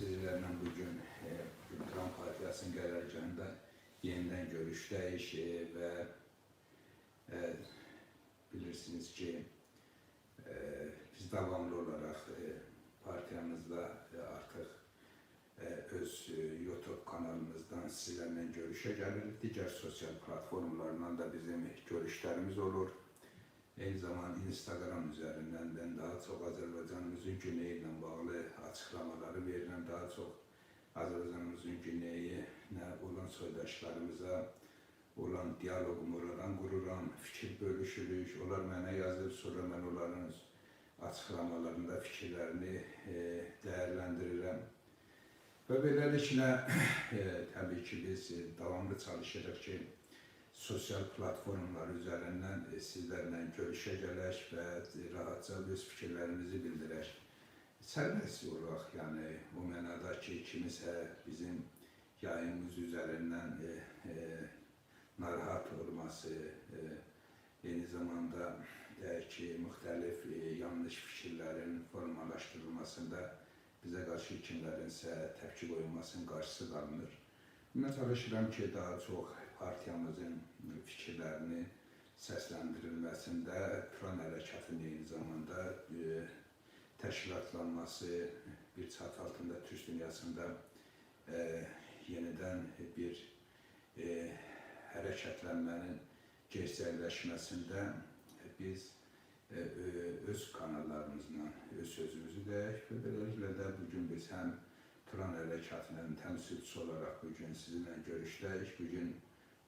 Sizlerle bugün e, Trump Partiyası'nın karargahında yeniden görüşteyiz e, ve bilirsiniz ki e, biz devamlı olarak e, partiyamızda e, artık e, öz e, YouTube kanalımızdan sizlerle görüşe gelirik. Diğer sosyal platformlarından da bizim görüşlerimiz olur. Aynı zamanda Instagram üzerinden ben daha çok Azerbaycanımızın güneyiyle bağlı açıklamaları verilen daha çok Azerbaycanımızın güneyine olan soydaşlarımıza olan diyalogumu oradan qururam, fikir bölüşürük. Onlar mənə yazır, sonra mən onların açıqlamalarında fikirlərini e, dəyərləndirirəm. Və beləliklə e, təbii ki biz e, davamlı çalışırıq ki sosial platformlar üzərindən e, sizlərlə görüşə gələk və rahatca öz fikirlərimizi bildirək. Sərbəst olaraq, yəni o mənada ki, kimisə bizim yayımız üzərindən e, e, narahat olması, e, eyni zamanda deyək ki, müxtəlif e, yanlış fikirlərin formalaşdırılmasında bizə qarşı kimlərinsə təpki qoyulmasının qarşısı qalınır. Mən çalışıram ki, daha çox partiyamızın fikirlərini səsləndirilməsində Turan hərəkatının eyni zamanda e, təşkilatlanması bir çatı altında Türk dünyasında e, yenidən bir e, hərəkətlənmənin gerçəkləşməsində biz e, öz kanallarımızla öz sözümüzü deyək və beləliklə bugün biz həm Turan hərəkatının təmsilçisi olaraq bugün sizinlə görüşdəyik. Bugün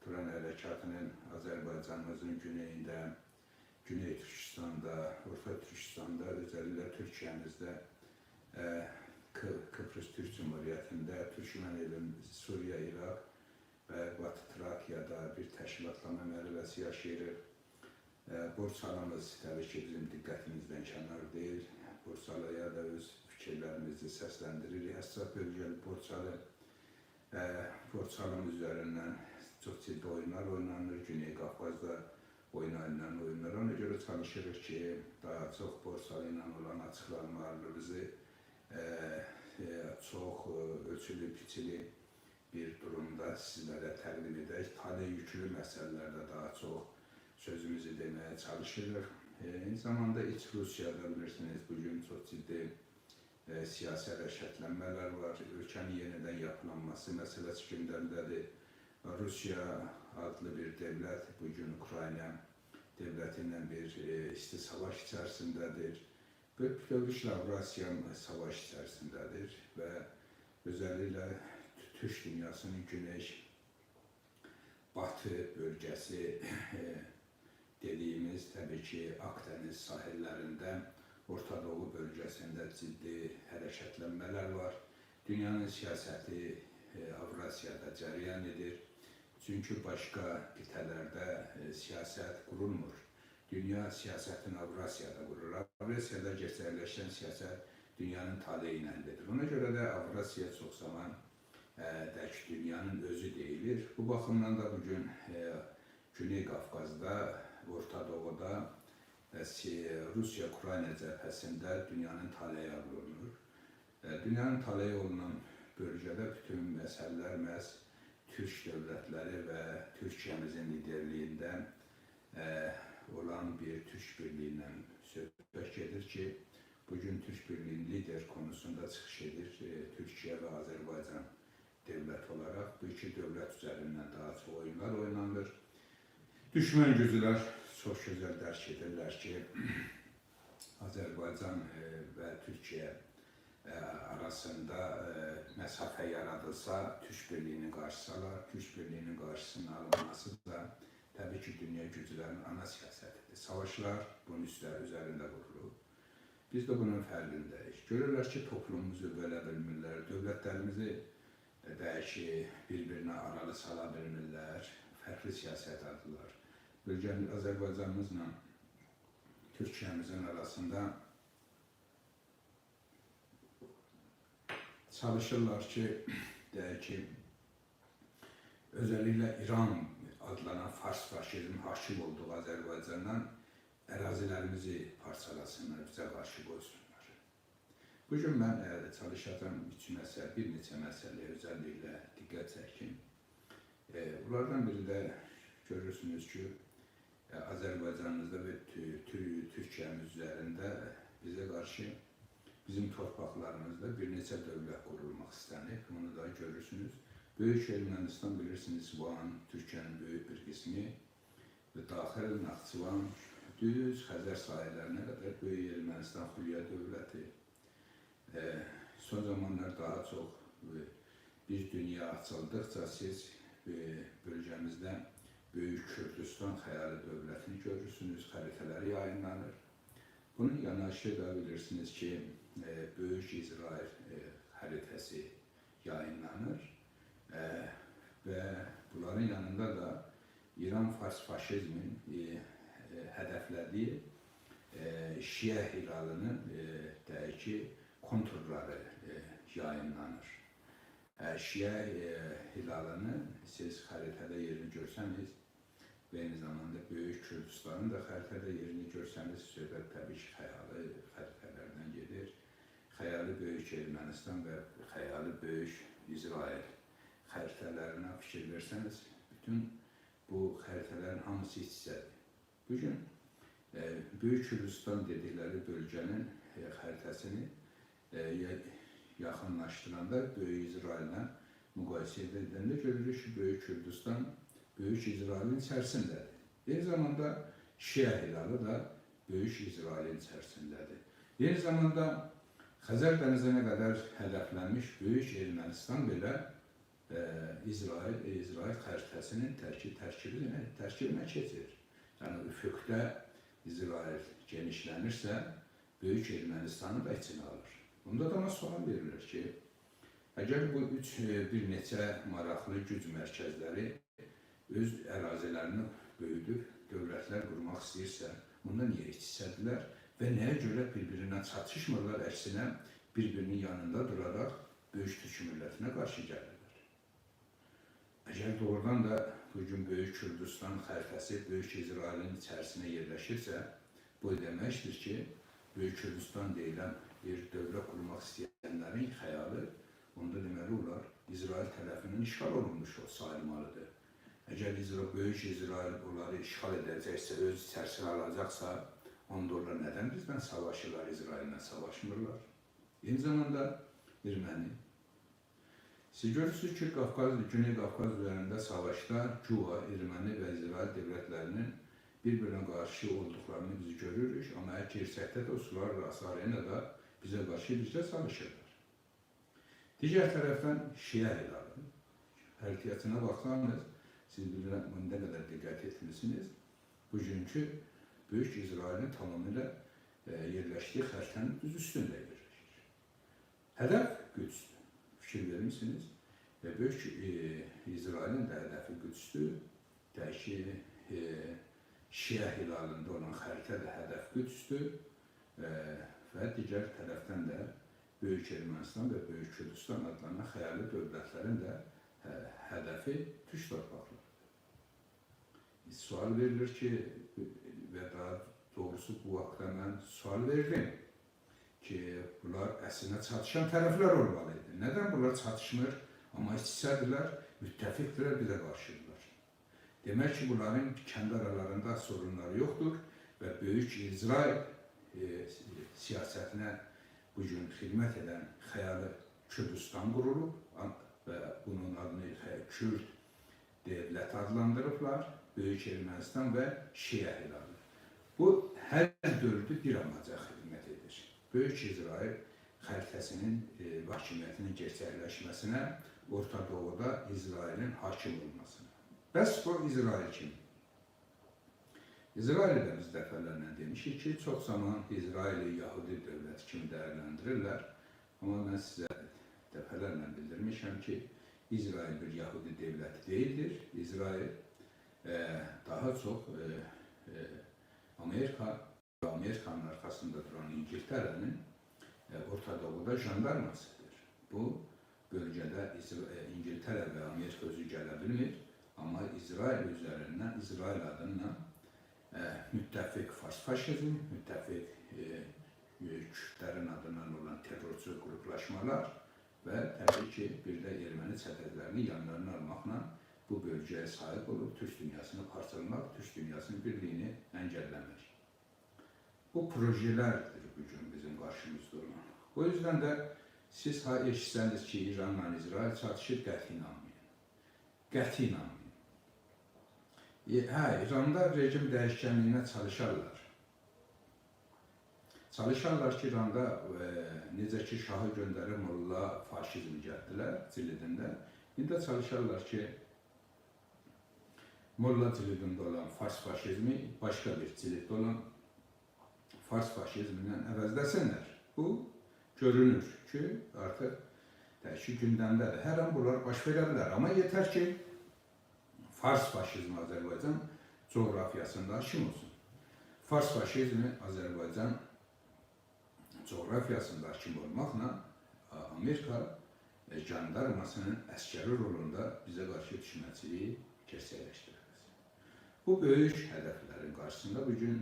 Turan hərəkatının Azərbaycanımızın güneyində, Güney Türkistanda, Orta Türkistanda, özəlliklə Türkiyəmizdə, e, Kı- Kıbrıs Türk Cumhuriyyətində, Türkmen elin Suriya, İraq və Batı Trakiyada bir təşkilatlanma mərhələsi yaşayırıq. E, Bursalımız təbii ki bizim diqqətimizdən kənar deyil. Bursalıya da öz fikirlərimizi səsləndiririk. Həssas bölgəli Bursalı e, Bursalım üzərindən ciddi oyunlar oynanır. Güney Qafqazda oynanan oyunlar. Ona görə çalışırıq ki, daha çox Bursalı ilə olan açıqlamalarımızı e, e, çox e, ölçülü, biçili bir durumda sizlərə təqdim edək. Tale yüklü məsələlərdə daha çox sözümüzü deməyə çalışırıq. E, Eyni zamanda iç Rusiyada bilirsiniz bugün çox ciddi e, siyasi hərəkətlənmələr var. Ölkənin yenidən yapılanması məsələsi gündəmdədir. Rusiya adlı bir dövlət bugün Ukrayna devləti ilə bir e, isti savaş içərisindədir. Bütövlüklə Avrasiya savaş içərisindədir və özəlliklə Türk dünyasının güney batı bölgəsi e, dediyimiz təbii ki Akdeniz sahillərində Orta Doğu bölgəsində ciddi hərəkətlənmələr var. Dünyanın siyasəti e, Avrasiyada cərəyan edir. Çünki başqa qitələrdə e, siyasət qurulmur. Dünya siyasətini Avrasiyada qurur. Avrasiyada gerçəkləşən siyasət dünyanın taleyi iləndir. Ona görə də Avrasiya çox zaman e, dünyanın özü deyilir. Bu baxımdan da bugün e, Güney Qafqazda, Orta Doğuda e, Si- Rusiya-Ukrayna cəbhəsində dünyanın taleyi olunur. Dünyanın taleyi olunan bölgədə bütün məsələlər məhz Türk dövlətləri və Türkiyəmizin liderliyində e, olan bir Türk birliyindən söhbət gedir ki, bugün Türk birliyinin lider konusunda çıxış edir e, Türkiyə və Azərbaycan dövlət olaraq. Bu iki dövlət üzərindən daha çox oyunlar oynanır. Düşmən güclər çox gözəl dərk edirlər ki, Azərbaycan e, və Türkiyə e, arasında e, məsafə yaradılsa, Türk birliyini qarşısı alar. Türk birliyinin qarşısının alınması da təbii ki, dünya güclərinin ana siyasətidir. Savaşlar bunun üstləri üzərində qurulur. Biz də bunun fərqindəyik. Görürlər ki, toplumumuzu bölə bilmirlər, dövlətlərimizi ki, bir-birinə aralı sala bilmirlər, fərqli siyasət aldılar. Bölgənin Azərbaycanımızla Türkiyəmizin arasında çalışırlar ki, deyək ki, özəlliklə İran adlanan Fars faşizm hakim olduğu Azərbaycandan ərazilərimizi parçalasınlar, bizə qarşı qoysunlar. Bugün mən ə, çalışacağım üç məsələ, bir neçə məsələyə özəlliklə diqqət çəkim. E, bunlardan biri də görürsünüz ki, e, Azərbaycanımızda və Tü- Tü- Türkiyəmiz üzərində bizə qarşı bizim torpaqlarımızda bir neçə dövlət qurulmaq istənir. Bunu da görürsünüz. Böyük Ermənistan bilirsiniz, Van, Türkiyənin böyük bir qismi və daxil Naxçıvan, düz Xəzər sahillərinə qədər Böyük Ermənistan xülya dövləti. E, son zamanlar daha çox e, bir dünya açıldıqca siz e, bölgəmizdə Böyük Kürdistan xəyali dövlətini görürsünüz, xəritələri yayınlanır. Bunun yanaşı da bilirsiniz ki, Böyük İsrail e, xəritəsi yayınlanır e, və bunların yanında da İran faşizmin e, e, hədəflədiyi e, Şiə hilalının e, deyək ki, konturları e, yayınlanır. E, e, hilalını siz xəritədə yerini görsəniz və eyni zamanda Böyük Kürdistanın da xəritədə yerini görsəniz, söhbət təbii ki, xəritələrdən gedir. Xəyali Böyük Ermənistan və xəyali Böyük İsrail xəritələrinə fikir versəniz, bütün bu xəritələrin hamısı iç-içədir. Bugün e, Böyük Kürdistan dedikləri bölgənin e, xəritəsini e, ya- yaxınlaşdıranda Böyük İsraillə müqayisə edəndə görürük ki, Böyük Kürdistan Böyük İsrailin içərisindədir. Eyni zamanda Şiə hilalı da Böyük İsrailin içərisindədir. Eyni zamanda Xəzər dənizinə qədər hədəflənmiş Böyük Ermənistan belə e, İsrail, İsrail xəritəsinin tərkib, tərkibinə, tərkibinə keçir. Yəni üfüqdə İsrail genişlənirsə, Böyük Ermənistanı da içine alır. Bunda da ona sual verilir ki, əgər bu üç e, bir neçə maraqlı güc mərkəzləri öz ərazilərini böyüdüb dövlətlər qurmaq istəyirsə, bunda niyə içsədilər və nəyə görə bir-birinə çatışmırlar, əksinə bir-birinin yanında duraraq Böyük Türk millətinə qarşı gəlirlər. Əgər doğrudan da bugün Böyük Kürdistan xəritəsi Böyük İsrailin içərisinə yerləşirsə, bu deməkdir ki, Böyük Kürdistan deyilən bir dövlət qurmaq istəyənlərin xəyalı onda deməli olar İsrail tərəfindən işğal olunmuş o sayılmalıdır. Əgər İsrail, Böyük İsrail onları işğal edəcəksə, öz içərisinə alacaqsa, onda onlar nədən bizdən savaşırlar, İsraillə savaşmırlar? Eyni zamanda erməni Siz görürsünüz ki, Qafqaz, Güney Qafqaz üzərində savaşda Cuva, Erməni və İsrail dövlətlərinin bir-birinə qarşı olduqlarını biz görürük, amma hər gerçəkdə də o sular rası arenada bizə qarşı bizə çalışırlar. Digər tərəfdən Şiə hilalı. Xəritəsinə baxsanız, siz bilirəm, bunu nə qədər diqqət etmisiniz, bugünkü Böyük İsrailin tamamilə e, yerləşdiyi xəritənin düz üstündə yerləşir. Hədəf Qüdsdür. Fikir vermisiniz? Və Böyük e, İsrailin də hədəfi Qüdsdür. Deyək ki, e, Şiə hilalında olan xəritə də hədəf Qüdsdür. E, və digər tərəfdən də Böyük Ermənistan və Böyük Kürdistan adlanan xəyali dövlətlərin də hə, hədəfi türk torpaqları. Sual verilir ki, və daha doğrusu bu haqda mən sual verdim ki, bunlar əslinə çatışan tərəflər olmalıydı. Nədən bunlar çatışmır, amma içsədilər, müttəfiqdirlər, bizə qarşıdırlar. Demək ki, bunların kəndi aralarında sorunları yoxdur və böyük İsrail e, siyasətinə bugün xidmət edən xəyali Kürdistan qurulub və bunun adını Kürd devlət adlandırıblar, Böyük Ermənistan və Şiə hilalı. Bu hər dördü bir amaca xidmət edir. Böyük İsrail xəritəsinin e, hakimiyyətinin gerçəkləşməsinə, Orta Doğuda İsrailin hakim olmasına. Bəs bu İsrail kim? İsraildə biz dəfələrlə demişik ki, çox zaman İsraili Yahudi dövləti kimi dəyərləndirirlər. Amma mən sizə dəfələrlə bildirmişəm ki, İsrail bir Yahudi dövləti deyildir. İsrail e, daha çox e, e, Amerika ve Amerika'nın arkasında duran İngiltere'nin e, Orta Doğu'da jandarmasıdır. Bu bölgede e, İngiltere ve Amerika özü gelebilir ama İsrail üzerinden, İsrail adına e, müttefik fas faşizm, müttefik e, e, Kürtlerin adından olan terörçü gruplaşmalar ve tabii ki bir de Ermeni çetelerini yanlarına almakla bu bölgeye sahip olup Türk dünyasını parçalamak, Türk dünyasının birliğini engellemek. Bu projelerdir bugün bizim karşımızda olan. O yüzden de siz ha eşitseniz ki İranla İsrail çatışır, qəti inanmayın. Qəti inanmayın. E, hə, İranda rejim dəyişkənliyinə çalışarlar. Çalışarlar ki, İranda e, necə ki şahı göndərib molla faşizm gətirdilər cilidində. İndi çalışarlar ki, molla cilidində olan fars faşizmi başqa bir ciliddə olan fars faşizmindən əvəzləsinlər. Bu görünür ki, artıq dəyişik gündəmdədir. Hər an bunlar baş verə bilər. Amma yetər ki, Fars faşizmi Azərbaycan coğrafiyasında hakim olsun. Fars faşizmi Azərbaycan coğrafiyasında hakim olmaqla Amerika jandarmasının əskəri rolunda bizə qarşı düşməciliyi gerçəkləşdirəcək. Bu böyük hədəflərin qarşısında bugün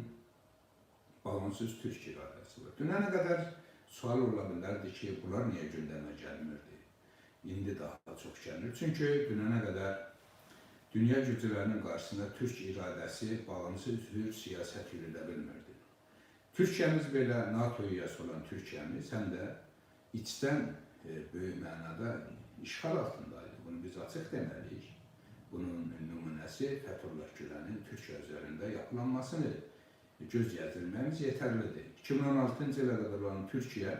bağımsız Türk iradəsi var. Dünənə qədər sual ola bilərdi ki, bunlar niyə gündəmə gəlmirdi? İndi daha çox gəlir. Çünki dünənə qədər dünya güclərinin qarşısında Türk iradəsi bağımsız hür siyasət yürüdə bilmirdi. Türkiyəmiz belə NATO üyəsi olan Türkiyəmiz həm də içdən e, böyük mənada işğal altındaydı. Bunu biz açıq deməliyik. Bunun nümunəsi Fəthullah Gülənin Türkiyə üzərində yapılanmasını göz gəzdirmemiz yeterlidir. 2016 ilə olan Türkiyə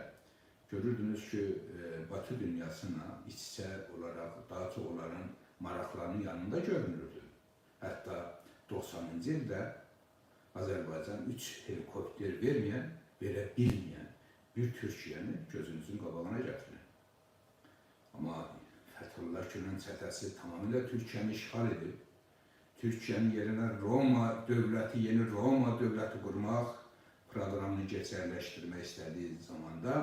görürdünüz ki, e, Batı dünyasına iç-içə olaraq daha çox onların maraqlarının yanında görünürdü. Hətta 90-cı ildə Azərbaycan 3 helikopter verməyən, verə bilməyən bir Türkiyəni gözünüzün qabağına gətirin. Amma Fəthullah Gülen çətəsi tamamilə Türkiyəni işğal edib. Türkiyənin yerinə Roma dövləti, yeni Roma dövləti qurmaq proqramını keçərləşdirmək istədiyi zamanda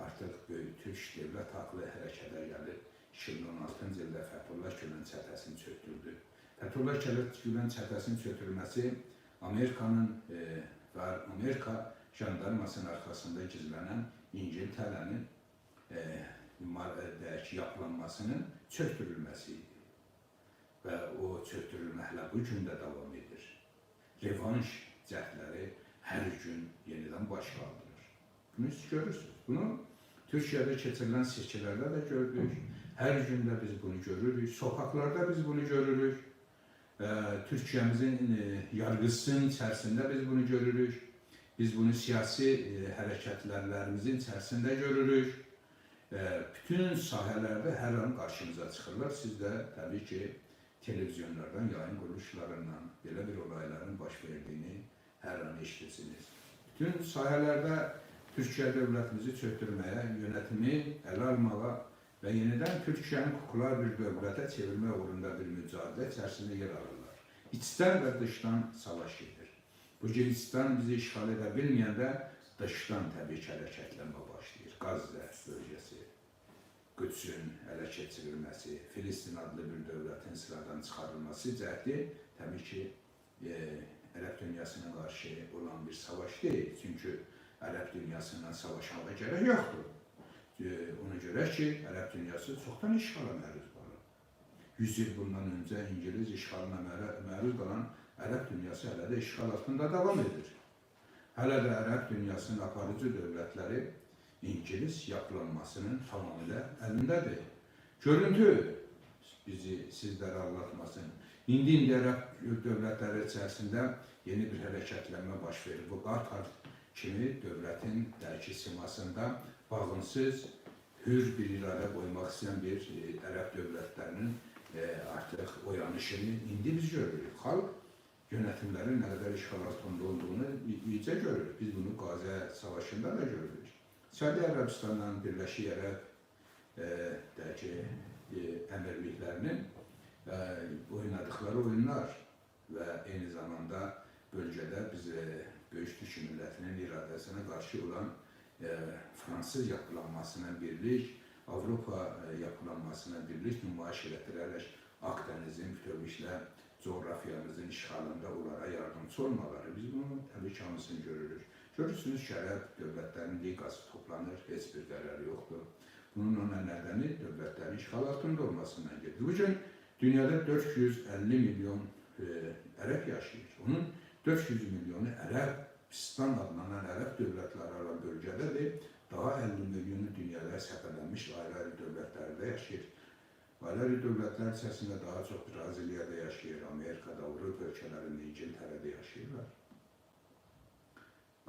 artıq böyük Türk dövlət haqlı hərəkətə gəlib. 2016-cı ildə Fəthullah Gülen çətəsini çöktürdü. Fəthullah Gülen çətəsinin çökülməsi Amerikanın e, və Amerika jandarmasının arxasında gizlənən İngiltərənin e, yapılanmasının çöktürülməsi idi. Və o çöktürülmə hələ bu gün də davam edir. Revanş cəhdləri hər gün yenidən baş qaldırır. Bunu siz görürsünüz. Bunu Türkiyədə keçirilən seçkilərdə də gördük. Hər gün də biz bunu görürük. Sokaklarda biz bunu görürük. Ee, Türkiyəmizin e, yargısının içərisində biz bunu görürük. Biz bunu siyasi e, hərəkətlərimizin içərisində görürük. E, bütün sahələrdə hər an qarşımıza çıxırlar. Siz də təbii ki, televizyonlardan, yayın quruluşlarından belə bir olayların baş verdiyini hər an eşitirsiniz. Bütün sahələrdə Türkiyə dövlətimizi çöktürməyə, yönətimi ələ almağa və yenidən Türkiyəni kukular bir dövlətə çevirmək uğrunda bir mücadilə içərisində yer alırlar. İçdən və dışdan savaş gedir. Bu Gürcistan bizi işğal edə bilməyəndə dışdan təbii ki, hərəkətlənmə başlayır. Qazdə bölgəsi, Qüdsün ələ keçirilməsi, Filistin adlı bir dövlətin sıradan çıxarılması cəhdi təbii ki, e, Ərəb dünyasına qarşı olan bir savaş deyil. Çünki Ərəb dünyasından savaşmağa gərək yoxdur. Ee, ona göre ki, Ərəb dünyası çoxdan işğala məruz qalıb. 100 il bundan öncə İngiliz işğalına məruz qalan Ərəb dünyası hələ də işğal altında davam edir. Hələ də Ərəb dünyasının aparıcı dövlətləri İngiliz yapılanmasının tamamilə əlindədir. Görüntü bizi sizlərə anlatmasın. İndi dövlətləri içərisində yeni bir hərəkətlənmə baş verir. Bu Qatar kimi dövlətin dərki simasında bağımsız, hür bir iradə qoymaq istəyən bir e, ərəb dövlətlərinin e, oyanışını indi biz görürük. Xalq yönetimlərin nə qədər işğal altında olduğunu iyice görür. Biz bunu Qazə Savaşında da görürük. Səudi Ərəbistanla Birləşik Ərəb e, dəki e, əmirliklərinin e, oynadıkları oyunlar və eyni zamanda bölgədə biz e, Böyük Türk millətinin iradəsinə olan e, Fransız yapılanmasına birlik, Avropa e, yapılanmasına birlik nümayiş etdirərək Akdeniz'in bütövlüklə coğrafyamızın işğalında onlara yardımcı olmaları. Biz bunu təbii ki, hamısını görürük. Görürsünüz ki Ərəb dövlətlərinin liqası toplanır, heç bir qərar yoxdur. Bunun ona nədəni dövlətlərin işğal altında olmasından gedir. Bugün dünyada 450 milyon e, Ərəb yaşayır. Onun 400 milyonu Ərəbistan adlanan Ərəb dövlətləri olan bölgədədir. Daha 50 milyonu dünyada səfərlənmiş ayrı-ayrı dövlətlərdə yaşayır. Ayrı-ayrı dövlətlər içərisində daha çox Braziliyada yaşayır, Amerikada, Avropa ölkələrində, İngiltərədə yaşayırlar.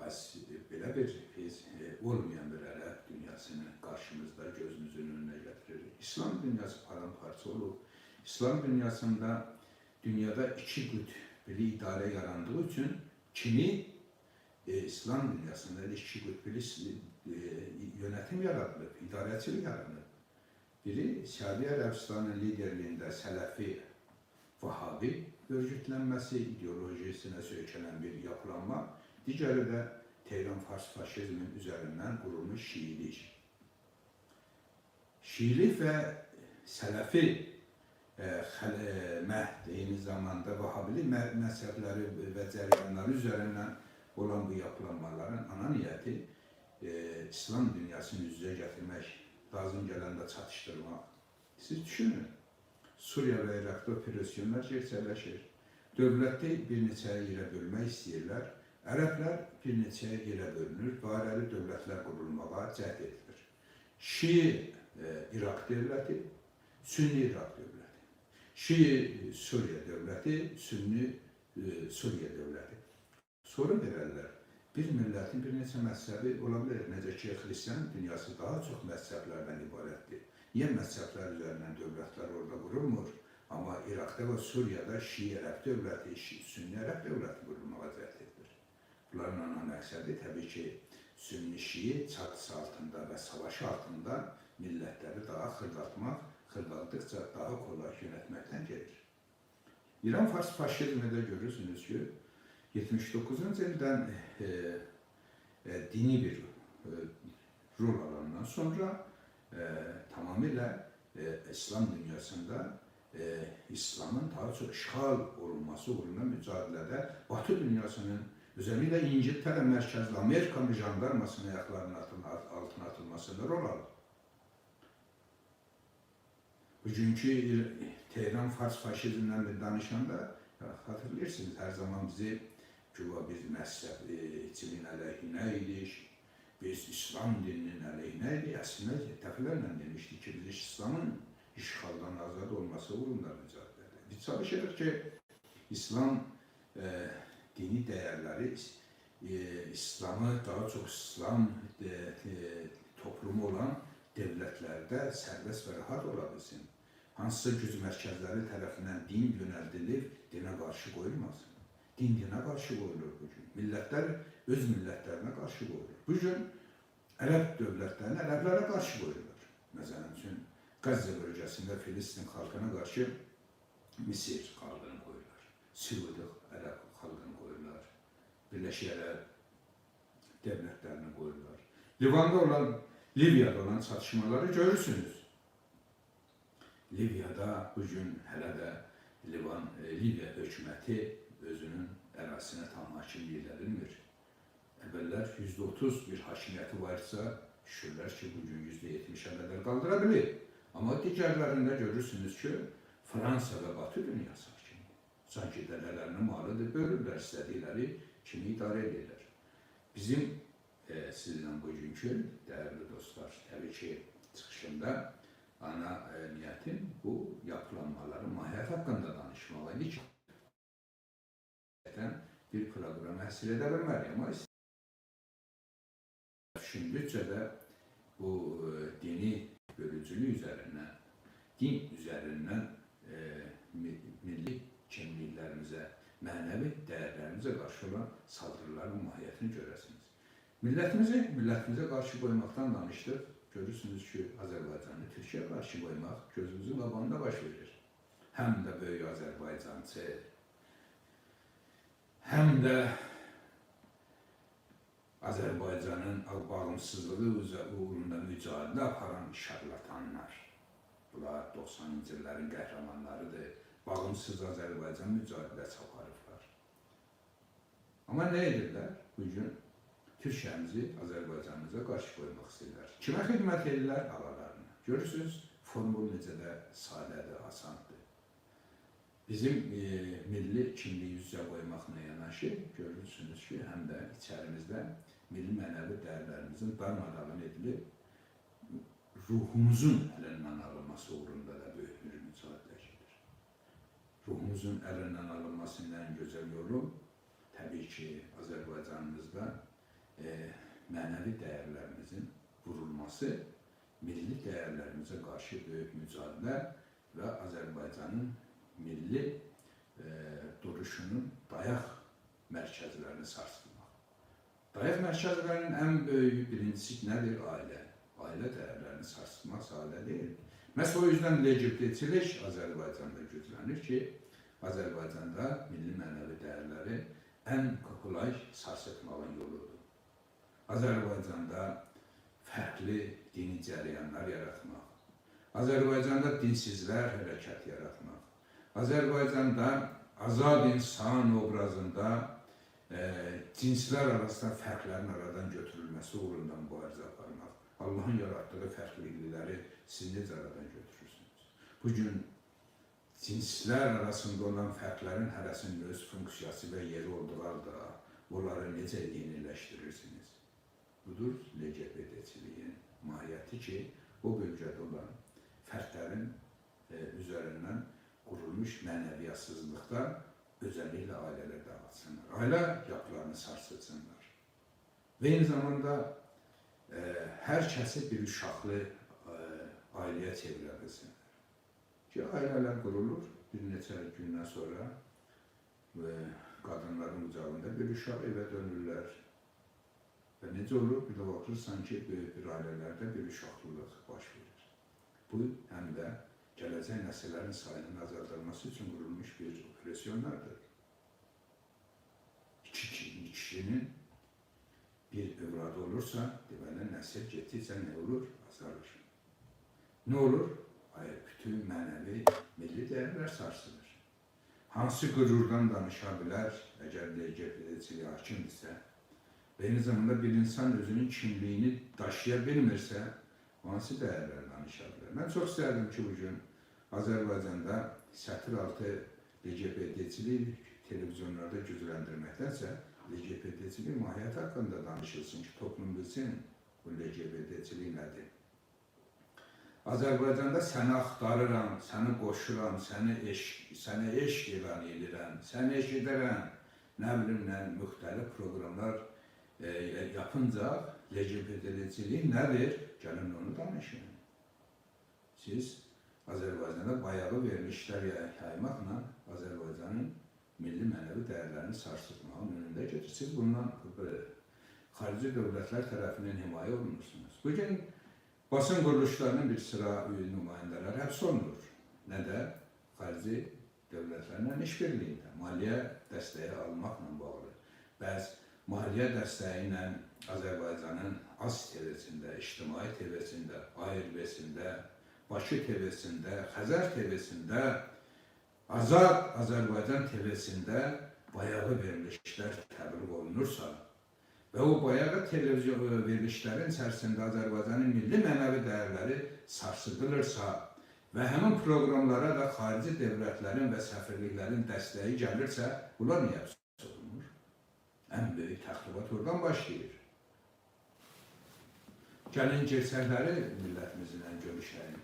E, belə bir biz e, olmayan bir ərəb dünyasını qarşımızda gözümüzün önünə gətiririk. İslam dünyası paramparça olub. İslam dünyasında dünyada iki qütbli idarə yarandığı üçün kimi e, İslam dünyasında da iki qütbli e, yönetim yaradılıb, idarəçilik yaranıb. Biri Səudi Ərəbistanın liderliyində Sələfi Vahabi örgütlənməsi, ideolojisinə söykənən bir yapılanma, digəri də Tehran Fars faşizmin üzərindən qurulmuş Şiilik. Şiilik və Sələfi e, e, məhd eyni zamanda Vahabilik mə- məzhəbləri və cəryanları üzərindən olan bu yapılanmaların ana niyyəti e, İslam dünyasını üz-üzə gətirmək, lazım gələndə çatışdırmaq. Siz düşünün, Suriya və İraqda operasyonlar gerçəkləşir. Dövlətdə bir neçə yerə bölmək istəyirlər. Ərəblər bir neçə yerə bölünür, dairəli dövlətlər qurulmağa cəhd edilir. Şii e, İraq dövləti, Sünni İraq dövləti. Şii Suriya dövləti, Sünni e, Suriya dövləti. Sonra verərlər. Bir millətin bir neçə məzhəbi ola bilər. Necə ki, xristian dünyası daha çox məzhəblərdən ibarətdir. Niyə məzhəblər üzərindən dövlətlər orada qurulmur? Amma İraqda və Suriyada Şii ərəb dövləti, Şii, Sünni ərəb dövləti qurulmağa cəhd edilir. Bunların ana məqsədi təbii ki, Sünni Şii çatısı altında və savaş altında millətləri daha xırdatmaq, xırdatdıqca daha kolay yönetməkdən gelir. İran Fars faşizmində görürsünüz ki, 79-cu ildən e, e, dini bir e, rol alandan sonra e, tamamıyla e, İslam dünyasında e, İslam'ın daha çok işgal olunması uğruna mücadelede Batı dünyasının özellikle İngiltere merkezli Amerikan jandarmasının ayaklarının altına, rol aldı. Bugünkü Tehran Fars faşizmden bir danışanda hatırlarsınız her zaman bizi güya biz mezhep e, içimin aleyhineydik, biz İslam dininin aleyhineydik. Aslında dəfələrlə demişdik ki, biz İslamın işğaldan azad olması uğrunda mücadele. Biz çalışırıq ki, İslam e, dini değerleri, e, İslamı daha çok İslam e, e, toplumu olan devletlərdə sərbəst və rahat ola bilsin. Hansısa güc mərkəzləri tərəfindən din yönəldilib, dinə qarşı qoyulmasın. Din dinə qarşı qoyulur bugün. Millətlər öz millətlərinə qarşı qoyulur. Bugün Ərəb dövlətlərinə ərəblərə qarşı qoyulur. Məsələn üçün Qəzza bölgəsində Filistin xalqına qarşı Misir xalqını qoyurlar. Suudi Ərəb. Birləşik Ərəb devletlerini qoyurlar. Livanda olan, Libyada olan çatışmaları görürsünüz. Libyada bugün hələ də Livan, e, Libya hökuməti özünün ərazisinə tam hakimlik edə bilmir. Əvvəllər %30 bir hakimiyyəti varsa, şükürlər ki, bugün %70-ə qədər qaldıra bilir. Amma digərlərində görürsünüz ki, Fransa və Batı dünyası hakimdir. Sanki dədələrinin malıdır, bölürlər istədikləri kimi idarə edirlər. Bizim e, sizinlə bugünkü dəyərli dostlar, təbii ki, çıxışında ana e, niyyətim bu yapılanmaların mahiyyət haqqında danışmaq idi ki, bir proqram həsil edə bilmərəm. Amma düşündükcə də bu e, dini bölücülük üzərindən, din üzərindən e, mi- milli kimliklərimizə, mənəvi dəyərlərimizə qarşı olan saldırıların mahiyyətini görəsiniz. Millətimizi millətimizə qarşı qoymaqdan danışdıq. Görürsünüz ki, Azərbaycanı Türkiyə qarşı qoymaq gözümüzün qabağında baş verir. Həm də böyük Azərbaycançı, həm də Azərbaycanın bağımsızlığı uğrunda mücadilə aparan şarlatanlar. Bunlar 90-cı illərin qəhrəmanlarıdır. Bağımsız Azərbaycan mücadiləsi aparıblar. Amma nə edirlər? Bugün Türkiyəmizi, Azərbaycanımıza qarşı qoymaq istəyirlər. Kimə xidmət edirlər? Alalarına. Görürsünüz, formul necə də sadədir, asandır. Bizim e, milli kimliyi üzə qoymaqla yanaşı görürsünüz ki, həm də içərimizdə milli mənəvi dəyərlərimizin darmadağın edilib ruhumuzun əlindən alınması uğrunda da böyük bir mücadilə. Ruhumuzun əlindən alınmasının ən gözəl yolu təbii ki, Azərbaycanımızda e, mənəvi dəyərlərimizin vurulması, milli dəyərlərimizə qarşı böyük mücadilə və Azərbaycanın milli e, duruşunun dayaq mərkəzlərini sarsılmaq. Dayaq mərkəzlərinin ən böyük birincisi nədir? Ailə. Ailə dəyərlərini sarsılmaq ailə deyil. Məhz o yüzden LGBTçilik Azərbaycanda güclənir ki, Azərbaycanda milli mənəvi dəyərləri ən kolay sarsıtmağın yoludur. Azərbaycanda fərqli dini cərəyanlar yaratmaq, Azərbaycanda dinsizlər hərəkət yaratmaq, Azərbaycanda azad insan obrazında e, cinslər arasında fərqlərin aradan götürülməsi uğrunda mübarizə aparmaq. Allahın yarattığı fərqlilikləri siz aradan götürürsünüz? Bugün cinslər arasında olan fərqlərin hərəsinin öz funksiyası və yeri olduğu halda onları necə yeniləşdirirsiniz? Budur LGBT-çiliyin mahiyyəti ki, o bölgədə olan fərqlərin e, üzərindən qurulmuş mənəviyyətsizlikdə özəlliklə ailələr dağıtsınlar. Ailə yapılarını sarsıtsınlar. Və eyni zamanda e, hər kəsi bir uşaqlı e, ailəyə çevirə ailələr qurulur, bir neçə gündən sonra və qadınların ucağında bir uşaq evə dönürlər. Və necə olur? Bir də baxırsan ki, böyük bir ailələrdə bir uşaqlılıq baş verir. Bu həm də gələcək nəsillərin sayının azaldılması üçün qurulmuş bir operasyonlardır. İki kişinin, bir övladı olursa, deməli nəsil getdikcə nə olur? Azalır. Nə olur? Hayır, bütün mənəvi, milli dəyərlər sarsılır. Hansı qürurdan danışa bilər, əgər LGBT-çilik hakimdirsə, və eyni zamanda bir insan özünün kimliyini daşıya bilmirsə, hansı dəyərlər danışa bilər? Mən çox istərdim ki, bugün Azərbaycanda sətir altı LGBT-çilik televizyonlarda gücləndirməkdənsə, LGBT-çilik mahiyyəti haqqında danışılsın ki, toplum bilsin bu LGBT-çilik nədir. Azərbaycanda səni axtarıram, səni qoşuram, səni eşq, səni eşq elan edirəm, səni eşq edərəm. Nə bilim, nə müxtəlif proqramlar e, yapınca LGBT-çilik nədir? Gəlin onu danışın. Siz Azərbaycanda bayağı verilişlər yaymaqla Azərbaycanın milli mənəvi dəyərlərini sarsıtmağın önündə gedirsiniz. Bundan e, xarici dövlətlər tərəfindən himayə olunursunuz. Bugün basın quruluşlarının bir sıra həbs olunur. Nə də xarici dövlətlərlə işbirliyində, maliyyə dəstəyi almaqla bağlı. Bəs maliyyə dəstəyi ilə Azərbaycanın AS TV-sində, İctimai TV-sində, ARB-sində, Bakı TV-sində, Xəzər TV-sində, Azad Azərbaycan TV-sində bayağı verilişlər təbliğ olunursa, və o bayağı televizyon verilişlərin içərisində Azərbaycanın milli mənəvi dəyərləri sarsıdılırsa və həmin proqramlara da xarici dövlətlərin və səfirliklərin dəstəyi gəlirsə, bunlar niyə olunur? Ən böyük təxribat oradan başlayır. Gəlin gerçəkləri millətimizlə görüşəlim.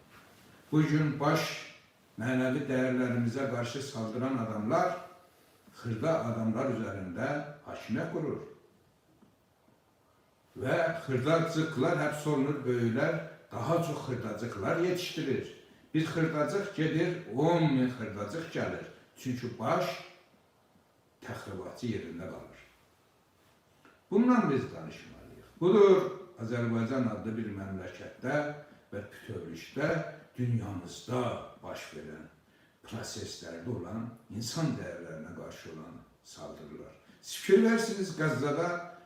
Bugün baş mənəvi dəyərlərimizə qarşı saldıran adamlar xırda adamlar üzərində hakimiyyət qurur. Və xırdacıqlar həbs olunur, böyüklər daha çox xırdacıqlar yetişdirir. Bir xırdacıq gedir, 10 min xırdacıq gəlir. Çünki baş təxribatçı yerində qalır. Bundan biz danışmalıyıq. Budur Azərbaycan adlı bir məmləkətdə və bütövlükdə dünyamızda baş verən proseslərdə olan insan dəyərlərinə qarşı olan saldırılar. Fikir versiniz Qəzzada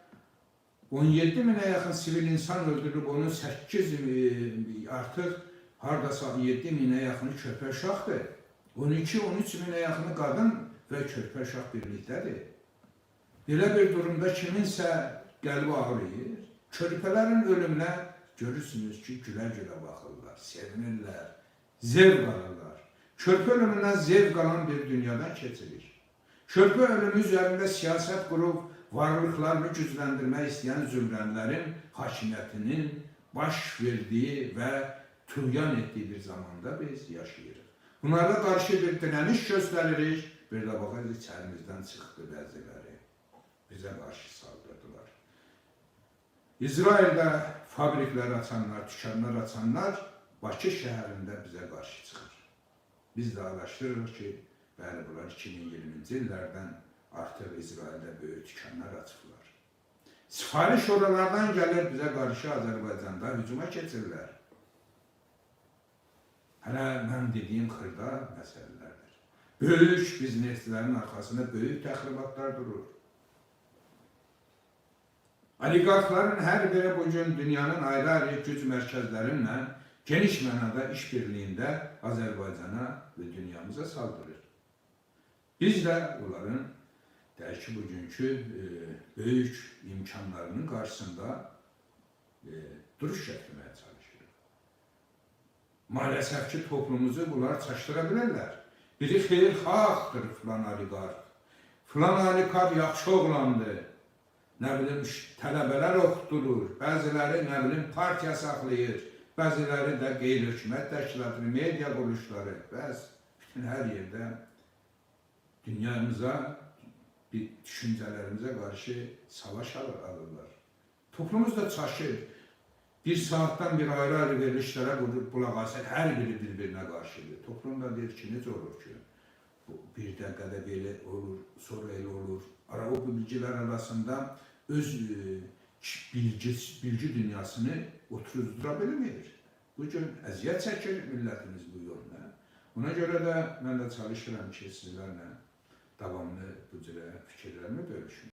17 minə yaxın sivil insan öldürülüb, onun 8 e, artıq hardasa 7 minə yaxını körpə uşaqdır. 12-13 minə yaxını qadın və körpə uşaq birlikdədir. Belə bir durumda kiminsə qəlbi ağrıyır. Körpələrin ölümünə görürsünüz ki, gülə-gülə baxırlar, sevinirlər, zevq alırlar. Körpə ölümündən zevq alan bir dünyadan keçirik. Körpə ölümü üzərində siyasət qurub varlıqlarını gücləndirmək istəyən zümrənlərin hakimiyyətinin baş verdiyi və tuğyan etdiyi bir zamanda biz yaşayırıq. Bunlara qarşı bir direniş göstəririk, bir də baxırız içərimizdən çıxdı bəziləri. Bizə qarşı saldırdılar. İsraildə fabriklər açanlar, dükanlar açanlar Bakı şəhərində bizə qarşı çıxır. Biz də araşdırırıq ki, bəli bunlar 2020-ci illərdən artıq İsraildə böyük dükanlar açıblar. Sifariş oralardan gəlir bizə qarşı Azərbaycanda hücuma keçirlər. Hələ mən dediyim xırda məsələlərdir. Böyük bizneslərin arxasında böyük təxribatlar durur. Oligarxların hər biri bu gün dünyanın ayrı-ayrı güc mərkəzlərinlə geniş mənada işbirliyində Azərbaycana və dünyamıza saldırır. Biz də onların ki, bugünkü e, böyük imkanlarının qarşısında e, duruş gətirməyə çalışırıq. Maalesef ki toplumumuzu bunlar çaşdıra bilirlər. Biri xeyirxahdır filan oligarx. Filan oligarx yaxşı oğlandır. Nə bilim tələbələr oxutulur. Bəziləri nə bilim partiya saxlayır. Bəziləri də qeyri-hökumət təşkilatını, media quruluşları, bəs bütün hər yerdə dünyamıza, bir düşüncələrimizə qarşı savaş alır- alırlar. Toplumumuz da çaşır. Bir saatdən bir ayrı-ayrı verilişlərə qulaq qulaq asır, hər biri bir-birinə qarşıdır. Toplum da deyir ki, olur ki, bir dəqiqədə belə olur, sonra elə olur. Ara o bilgilər arasında öz e, bilgi, bilgi dünyasını oturuzdura bilmir. Bu gün əziyyət çəkir millətimiz bu yolda. Ona görə də mən də çalışıram ki, sizlərlə davamlı bu cürə fikirlərimi bölüşüm.